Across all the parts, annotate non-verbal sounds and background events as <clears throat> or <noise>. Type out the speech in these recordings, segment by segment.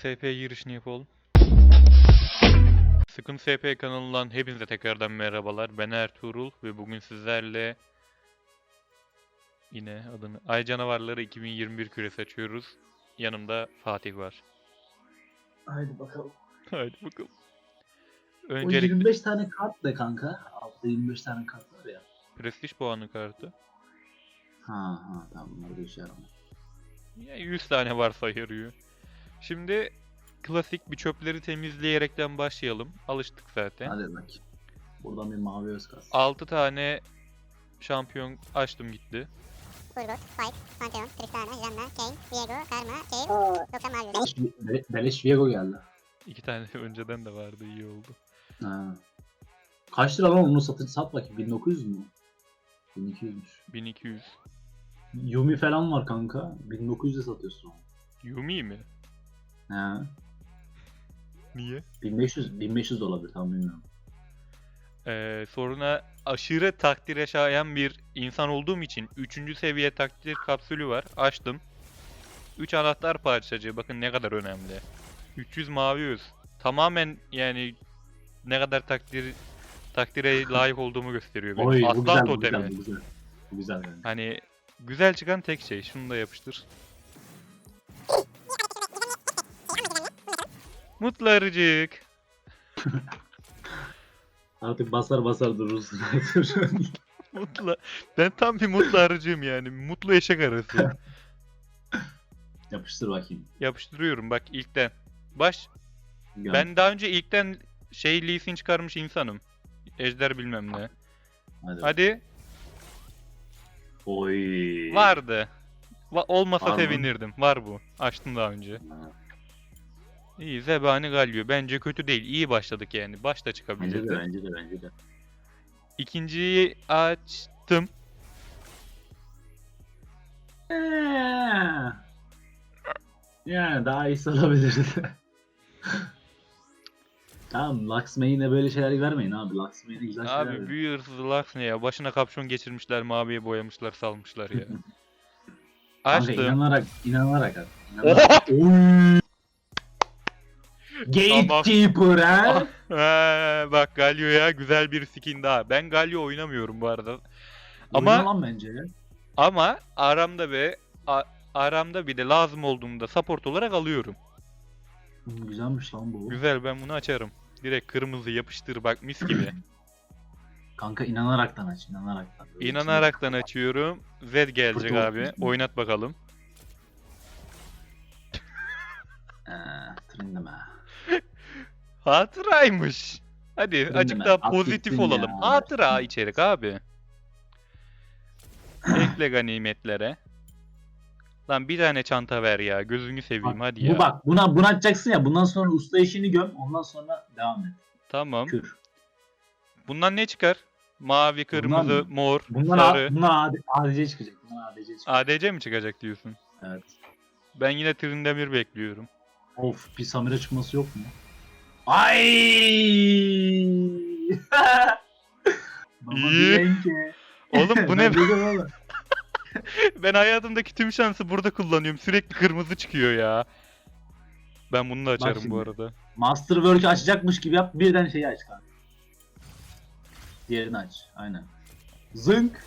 SP girişini yapalım. Sıkın SP kanalından hepinize tekrardan merhabalar. Ben Ertuğrul ve bugün sizlerle yine adını Ay Canavarları 2021 küresi açıyoruz. Yanımda Fatih var. Haydi bakalım. Haydi bakalım. O Öncelikle 25 tane kart da kanka. Altta 25 tane kart var ya. prestij puanı kartı. Ha ha tamam bunlar da işe yaramıyor. Ya 100 tane varsa yarıyor. Şimdi klasik bir çöpleri temizleyerekten başlayalım. Alıştık zaten. Hadi bak. Buradan bir mavi öz kalsın. 6 tane şampiyon açtım gitti. Urgot, Spike, Pantheon, Tristana, Janna, Kane, Viego, Karma, Cave, 90 mavi Beleş Viego geldi. İki tane <laughs> önceden de vardı iyi oldu. Ha. Kaç lira lan onu satın sat bakayım 1900 mü? 1200'müş. 1200. Yumi falan var kanka. 1900'e satıyorsun onu. Yumi mi? He. Niye? 1500 1500 de olabilir tam bilmiyorum. Ee, sonra aşırı takdire şayan bir insan olduğum için 3. seviye takdir kapsülü var. Açtım. 3 anahtar parçacığı. Bakın ne kadar önemli. 300 mavi öz. Tamamen yani ne kadar takdir takdire <laughs> layık olduğumu gösteriyor. benim. Oy bu Aslan güzel bu totemi. güzel bu güzel. Bu güzel yani. Hani güzel çıkan tek şey. Şunu da yapıştır. Mutlu arıcık. Artık basar basar durursun. <laughs> Mutlu. Ben tam bir mutlu arıcıyım yani. Mutlu eşek arası. <laughs> Yapıştır bakayım. Yapıştırıyorum bak ilkten. Baş. Gel. Ben daha önce ilkten şey Lee Sin çıkarmış insanım. Ejder bilmem ne. Hadi. Hadi. Oy. Vardı. Va- olmasa Var sevinirdim. Var bu. Açtım daha önce. Ha, İyi Zebani Galio. Bence kötü değil. İyi başladık yani. Başta Bence de çıkabilirdi. bence de bence de. İkinciyi açtım. Yani daha iyisi olabilirdi. <laughs> tamam Lux Main'e böyle şeyler vermeyin abi. Lux Main'e güzel şeyler Abi verin. büyü hırsızlık ne ya? Başına kapşon geçirmişler, maviye boyamışlar, salmışlar ya. <laughs> Kanka Açtım. inanarak, inanarak abi. <laughs> İnanarak. Oy. Gatekeeper ha? Ha, bak Galio'ya güzel bir skin daha. Ben Galio oynamıyorum bu arada. Ama- Oyna lan bence ya. Ama aramda ve a- aramda bir de lazım olduğunda support olarak alıyorum. Hı, Güzelmiş lan bu. Güzel ben bunu açarım. Direkt kırmızı yapıştır bak mis gibi. <clears throat> Kanka inanaraktan aç, inanaraktan. Böyle İnanaraktan açıyorum. Zed gelecek Burada abi. Oynat bakalım. içinde- Eee, trindim ha. Hatıraymış. Hadi açık mi? daha Hak pozitif olalım. ya. Hatıra içerik abi. Ekle ganimetlere. Lan bir tane çanta ver ya. Gözünü seveyim hadi ya. Bu bak buna buna açacaksın ya bundan sonra usta işini göm ondan sonra devam et. Tamam. Kür. Bundan ne çıkar? Mavi, kırmızı, mı? mor, Bundan sarı. A, bundan AD, ADC çıkacak. Bundan ADC çıkacak. ADC mi çıkacak diyorsun? Evet. Ben yine Trindamir bekliyorum. Of bir Samira çıkması yok mu? Ay! <laughs> Baba İyi. Oğlum bu <laughs> ne? oğlum. <laughs> ben hayatımdaki tüm şansı burada kullanıyorum. Sürekli kırmızı çıkıyor ya. Ben bunu da açarım bu şimdi. arada. Masterwork'ü açacakmış gibi yap birden şeyi aç kanka. Diğerini aç. Aynen. Zınk.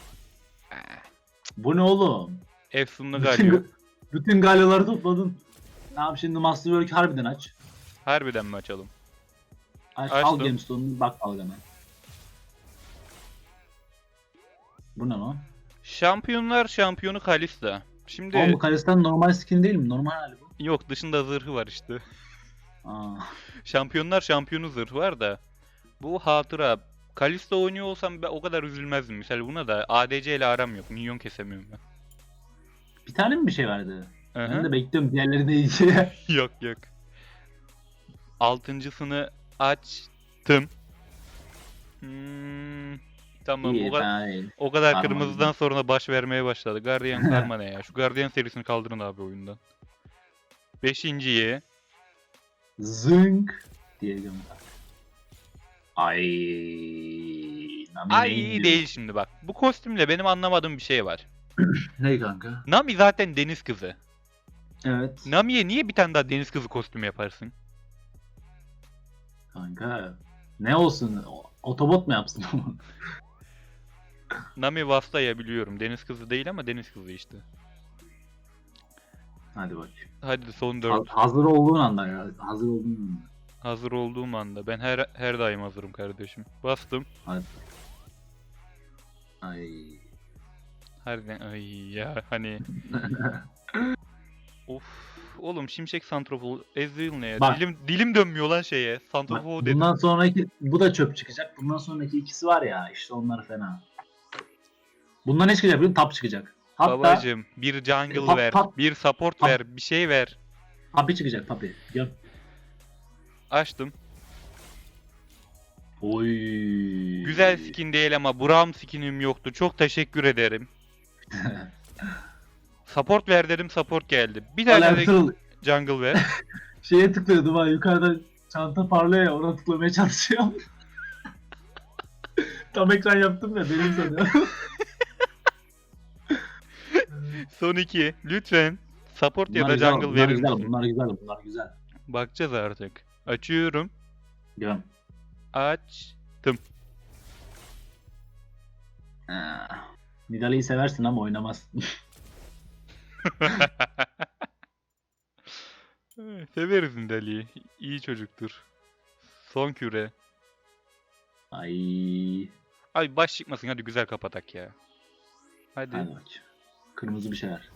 Bu ne oğlum? Efsunlu Bütün, Galio. bütün galyaları topladın. Ne yap şimdi Masterwork'ü harbiden aç. Harbiden mi açalım? Aç, Açtım. al Gemstone'u bak dalgana. Bu ne lan? Şampiyonlar şampiyonu Kalista. Şimdi Oğlum bu Kalestan normal skin değil mi? Normal hali bu. yok dışında zırhı var işte. Aa. Şampiyonlar şampiyonu zırhı var da. Bu hatıra. Kalista oynuyor olsam ben o kadar üzülmezdim. Mesela buna da ADC ile aram yok. Minyon kesemiyorum ben. Bir tane mi bir şey verdi? Hı Ben hı. de bekliyorum diğerleri de iyice. <laughs> yok yok. Altıncısını açtım. Hmm, tamam İyi, o, kadar, o kadar Karma kırmızıdan sonra baş vermeye başladı. Guardian <laughs> Karma ne ya? Şu Guardian serisini kaldırın abi oyundan. Beşinciyi Zınk diye gönder. Ay. Nami Ay neyin iyi diyor? değil şimdi bak. Bu kostümle benim anlamadığım bir şey var. <clears throat> Ne kanka? Nami zaten deniz kızı. Evet. Nami'ye niye bir tane daha deniz kızı kostümü yaparsın? Kanka ne olsun? Otobot mu yapsın? <laughs> Nami Vasta'ya biliyorum. Deniz kızı değil ama deniz kızı işte. Hadi bak. Hadi son Ha- 4. hazır olduğun anda ya. Hazır olduğun anda. Hazır olduğum anda. Ben her her daim hazırım kardeşim. Bastım. Hadi. Ay. Harbiden ay ya hani. <laughs> of. Oğlum Şimşek Santrofor Ezreal ne ya? Bak. Dilim dilim dönmüyor lan şeye. Bak, Santrofor dedim. bundan sonraki bu da çöp çıkacak. Bundan sonraki ikisi var ya işte onlar fena. Bundan ne çıkacak biliyor musun? Tap çıkacak. Hatta Babacım bir jungle Pap, ver, pap. bir support Pap. ver, bir şey ver. papi çıkacak papi. Gör. Açtım. Oy. Güzel skin değil ama Braum skinim yoktu. Çok teşekkür ederim. <laughs> Support ver dedim, support geldi. Bir tane de jungle ver. <laughs> şeye tıklıyordum ha yukarıda çanta parlıyor ya ona tıklamaya çalışıyorum. <laughs> Tam ekran yaptım ya benim sanıyorum. <laughs> Son iki. Lütfen support ya da jungle bunlar verir güzel, bunlar güzel, bunlar güzel. Bakacağız artık. Açıyorum. Göm. Aç. Ha. Nidalee'yi seversin ama oynamazsın. <laughs> Severiz Nidalee'yi. İyi çocuktur. Son küre. Ay. Ay baş çıkmasın hadi güzel kapatak ya. Hadi. Hadi bak. Kırmızı bir şeyler.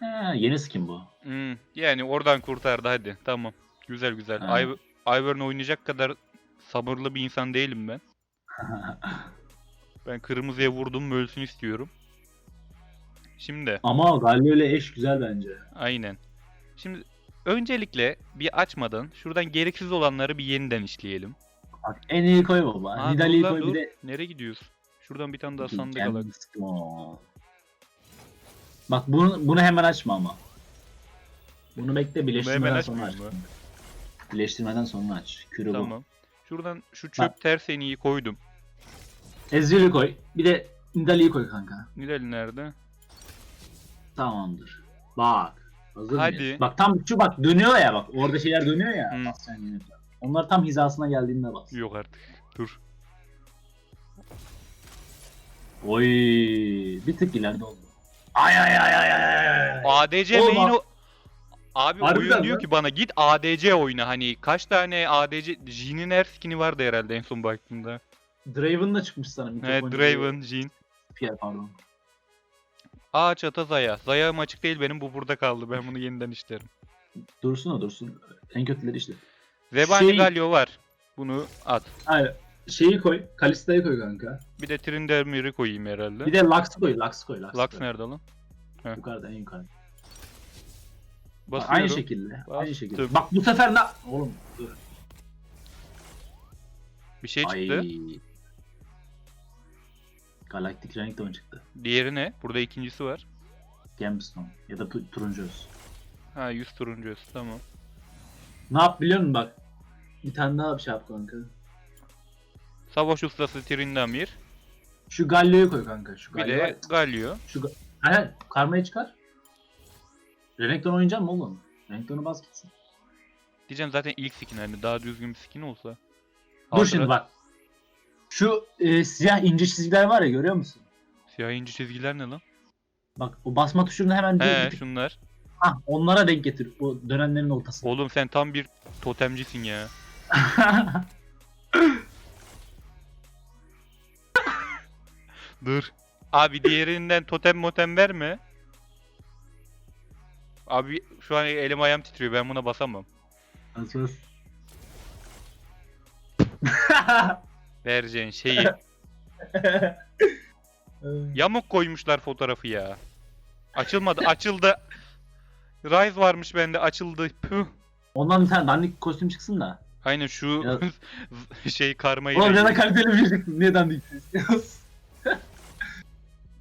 Ha, yeni skin bu. Hmm, yani oradan kurtardı hadi. Tamam. Güzel güzel. Ha. Iv- Ivern oynayacak kadar sabırlı bir insan değilim ben. <laughs> Ben kırmızıya vurdum mu ölsün istiyorum. Şimdi ama Galio ile eş güzel bence. aynen. Şimdi öncelikle bir açmadan şuradan gereksiz olanları bir yeniden işleyelim. Bak en iyi koy baba. Aa, dur Nidalee'yi lan, koy dur. bir de Nereye gidiyoruz? Şuradan bir tane daha sandık skin o. Bak bunu, bunu hemen açma ama. Bunu bekle birleştirmeden hemen sonra aç. açmayayım? Birleştirmeden sonra aç. Kürü bu. Tamam. Şuradan şu çöp terseniyi koydum. Ezreal'i koy. Bir de Nidalee'yi koy kanka. Nidali nerede? Tamamdır. Bak. Hazır Hadi. mıyız? Bak tam şu bak dönüyor ya bak. Orada şeyler dönüyor ya. Hı. Bak sen yine bak. Onlar tam hizasına geldiğinde bas. Yok artık. Dur. Oy. Bir tık ileride oldu. Ay ay ay ay ay. ADC Oğlum, main bak- o... Abi Harbiden oyun diyor lan. ki bana git ADC oyna hani kaç tane ADC Jin'in her skin'i vardı herhalde en son baktığımda. Draven'la çıkmış sana. Evet Draven, Jin. Pierre pardon. Ağaç ata Zaya. Zaya'm açık değil benim bu burada kaldı. Ben bunu yeniden işlerim. Dursun o dursun. En kötüleri işte. Zebani Şey- Galio var. Bunu at. Hayır. Şeyi koy. Kalista'yı koy kanka. Bir de Trindamir'i koyayım herhalde. Bir de Lux'ı koy. Lux'ı koy. Lux'ı Lux koy. nerede lan? Yukarıda en yukarı. Basıyorum. Aynı şekilde. Aynı Bastım. şekilde. Bak bu sefer ne? Oğlum dur. Bir şey çıktı. Ay. Galactic Renekton çıktı. Diğeri ne? Burada ikincisi var. Gemstone ya da tu- turuncu öz. Ha 100 turuncu. Tamam. Ne yap biliyor musun bak? Bir tane daha bir şey yap kanka. Savaş ustası Trindamir. Şu Galio'yu koy kanka. Şu Bir Galio. de Galio. Şu Ga- Hayır, karmayı çıkar. Renekton oynayacak mı oğlum? Renekton'u bas gitsin. Diyeceğim zaten ilk skin hani daha düzgün bir skin olsa. Dur şimdi bak. Şu e, siyah ince çizgiler var ya görüyor musun? Siyah ince çizgiler ne lan? Bak o basma tuşunu hemen He bir- şunlar. Hah, onlara denk getir. O dönenlerin ortasına. Oğlum sen tam bir totemcisin ya. <laughs> Dur. Abi diğerinden totem motem verme. Abi şu an elim ayağım titriyor ben buna basamam. Bas <laughs> bas. Vereceğin şeyi. <laughs> Yamuk koymuşlar fotoğrafı ya. Açılmadı açıldı. Rise varmış bende açıldı. Püh. Ondan bir tane dandik kostüm çıksın da. Aynen şu <laughs> şey karma Oğlum ile kaliteli bir şey çıksın. Niye dandik istiyorsun? <laughs>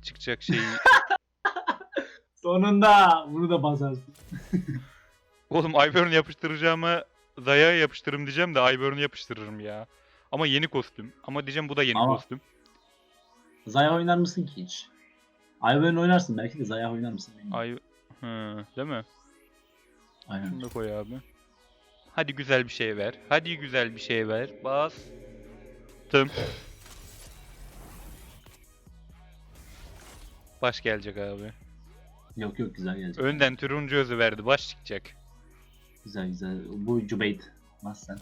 çıkacak şeyi. Sonunda bunu da basarsın. Oğlum Ivern'ı yapıştıracağıma Zaya'ya yapıştırırım diyeceğim de Ivern'ı yapıştırırım ya. Ama yeni kostüm. Ama diyeceğim bu da yeni Ama- kostüm. Zaya oynar mısın ki hiç? Ivern oynarsın belki de Zaya oynar mısın? bilmiyorum. Ay Hı, değil mi? Aynen. Şunu da koy abi. Hadi güzel bir şey ver. Hadi güzel bir şey ver. Bas. Tım. Baş gelecek abi. Yok yok güzel gelecek. Önden turuncu özü verdi. Baş çıkacak. Güzel güzel. Bu Cubeit. Nasıl sen?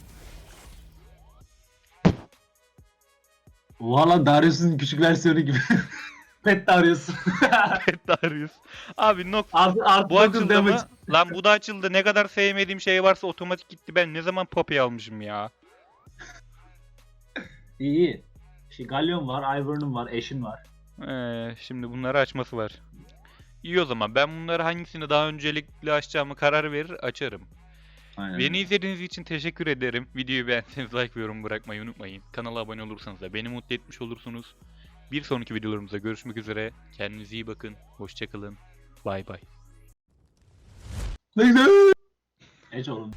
Lan Darius'un küçük versiyonu gibi. <laughs> Pet Darius. <laughs> Darius. Abi nok artı, artı bu 9 açıldı damage. mı? Lan bu da açıldı. Ne kadar sevmediğim şey varsa otomatik gitti. Ben ne zaman Poppy almışım ya? <laughs> İyi. Şey, Galleon var, Ivern'ın var, Ashe'in var. Ee, şimdi bunları açması var. İyi o zaman. Ben bunları hangisini daha öncelikli açacağımı karar verir açarım. Aynen. Beni izlediğiniz için teşekkür ederim. Videoyu beğenseniz like ve yorum bırakmayı unutmayın. Kanala abone olursanız da beni mutlu etmiş olursunuz. Bir sonraki videolarımızda görüşmek üzere. Kendinize iyi bakın. Hoşçakalın. Bay bay. Ne güzel. Edge oğlum.